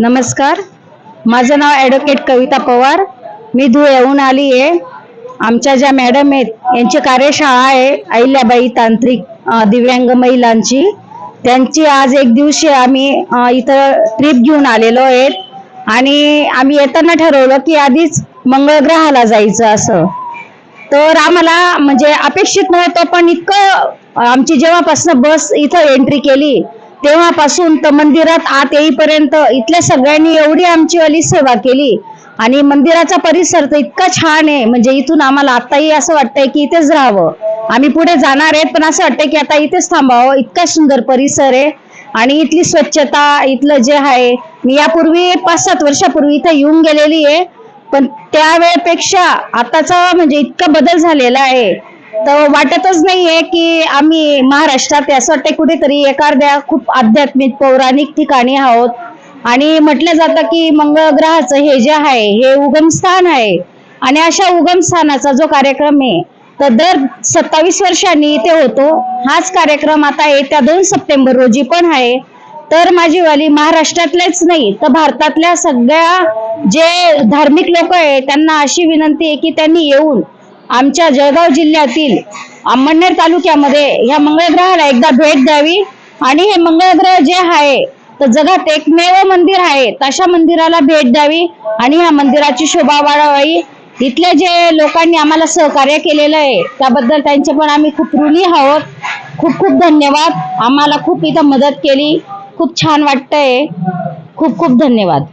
नमस्कार. माझं नाव ॲडव्होकेट कविता पवार. मी धुळ्याहून आली आहे. आमच्या ज्या मॅडम आहेत यांची कार्यशाळा आहे अहिल्याबाई तांत्रिक दिव्यांग महिलांची. त्यांची आज एक दिवशी आम्ही इथं ट्रिप घेऊन आलेलो आहेत. आणि आम्ही येताना ठरवलं की आधीच मंगळ ग्रहाला जायचं असं. तर आम्हाला म्हणजे अपेक्षित नव्हतं पण इतकं आमची जेव्हापासून बस इथं एंट्री केली तेव्हापासून तर मंदिरात आत येईपर्यंत इथल्या सगळ्यांनी एवढी आमची वाली सेवा केली. आणि मंदिराचा परिसर तर इतका छान आहे. म्हणजे इथून आम्हाला आताही असं वाटतंय की इथेच राहावं. आम्ही पुढे जाणार आहेत पण असं वाटतंय की आता इथेच थांबावं. इतका सुंदर परिसर आहे. आणि इथली स्वच्छता इथलं जे आहे मी यापूर्वी पाच सात वर्षापूर्वी इथं येऊन गेलेली आहे. पण त्यावेळेपेक्षा आताचा म्हणजे इतका बदल झालेला आहे. तर वाटतच नाहीये की आम्ही महाराष्ट्रात असं वाटतं कुठेतरी एखाद्या खूप आध्यात्मिक पौराणिक ठिकाणी आहोत. आणि म्हटलं जातं की मंगळ ग्रहाचं हे जे आहे हे उगम स्थान आहे. आणि अशा उगमस्थानाचा जो कार्यक्रम आहे तर दर सत्तावीस वर्षांनी इथे होतो. हाच कार्यक्रम आता येत्या दोन सप्टेंबर रोजी पण आहे. तर माझी वाली महाराष्ट्रातलेच नाही तर भारतातल्या सगळ्या जे धार्मिक लोक आहे त्यांना अशी विनंती आहे की त्यांनी येऊन आमच्या जळगाव जिल्ह्यातील अंमळनेर तालुक्यामध्ये ह्या मंगळग्रहाला एकदा भेट द्यावी. आणि हे मंगळग्रह जे आहे तर जगात एकमेव मंदिर आहे तशा मंदिराला भेट द्यावी. आणि ह्या मंदिराची शोभा वाढवावी इथल्या जे लोकांनी आम्हाला सहकार्य केलेलं आहे त्याबद्दल त्यांचे पण आम्ही खूप ऋणी आहोत. खूप खूप धन्यवाद. आम्हाला खूप इथं मदत केली. खूप छान वाटतंय. खूप खूप धन्यवाद.